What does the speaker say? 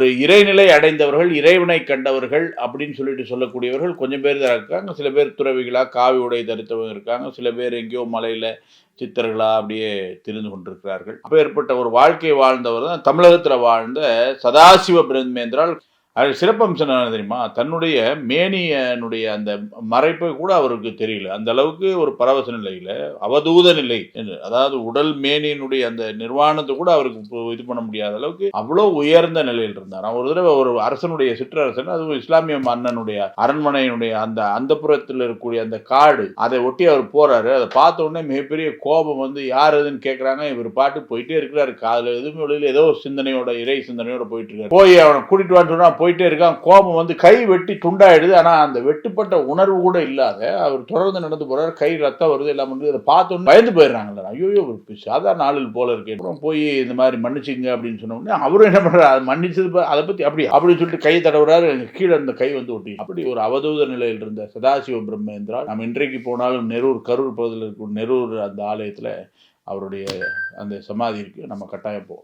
ஒரு இறைநிலை அடைந்தவர்கள் இறைவனை கண்டவர்கள் அப்படின்னு சொல்லிட்டு சொல்லக்கூடியவர்கள் கொஞ்சம் பேர் தான் இருக்காங்க. சில பேர் துறவிகளாக காவி உடை தரித்தவங்க இருக்காங்க. சில பேர் எங்கேயோ மலையில் சித்தர்களாக அப்படியே திரிந்து கொண்டிருக்கிறார்கள். அப்போ ஏற்பட்ட ஒரு வாழ்க்கை வாழ்ந்தவர் தான் தமிழகத்தில் வாழ்ந்த சதாசிவ பிரம்மேந்திரால் அது சிறப்பம்சம் என்ன தெரியுமா? தன்னுடைய மேனியனுடைய அந்த மறைப்பை கூட அவருக்கு தெரியல. அந்த அளவுக்கு ஒரு பரவச நிலையில் அவதூத நிலை என்று அதாவது உடல் மேனியினுடைய அந்த நிர்வாணத்தை கூட அவருக்கு இது பண்ண முடியாத அளவுக்கு அவ்வளோ உயர்ந்த நிலையில் இருந்தார். அவர் ஒரு தடவை ஒரு அரசனுடைய சிற்றரசன் அதுவும் இஸ்லாமிய மன்னனுடைய அரண்மனையினுடைய அந்த அந்த புறத்தில் இருக்கக்கூடிய அந்த காடு அதை ஒட்டி அவர் போறாரு. அதை பார்த்த உடனே மிகப்பெரிய கோபம் வந்து யார் எதுன்னு கேட்குறாங்க இவர் பாட்டு போயிட்டே இருக்கிறாரு. காதில் எதுவுமே வெளியில் ஏதோ ஒரு சிந்தனையோட இறை சிந்தனையோட போயிட்டு இருக்காரு. போய் அவனை கூட்டிட்டு வான்னு சொன்னா போயிட்டே இருக்கான் கோபம் வந்து கை வெட்டி துண்டாயிடுது. ஆனால் அந்த வெட்டுப்பட்ட உணர்வு கூட இல்லாத அவர் தொடர்ந்து நடந்து போறாரு கை ரத்தம் வருது எல்லாம் வந்து அதை பார்த்தோன்னு பயந்து போயிடுறாங்கல்ல. ஐயோ ஒரு சாதாரண ஆளில் போல இருக்கு. அப்புறம் போய் இந்த மாதிரி மன்னிச்சுங்க அப்படின்னு சொன்ன அவரும் என்ன பண்ணுறாரு அது மன்னிச்சது அதை பற்றி அப்படி அப்படின்னு சொல்லிட்டு கை தடவுறாரு. கீழே அந்த கை வந்து ஒட்டி. அப்படி ஒரு அவதூத நிலையில் இருந்த சதாசிவ பிரம்மேந்திரா நம்ம இன்றைக்கு போனாலும் நெரூர் கரூர் பகுதியில் இருக்கும் நெரூர் அந்த ஆலயத்தில் அவருடைய அந்த சமாதி இருக்கு நம்ம கட்டாயம் போவோம்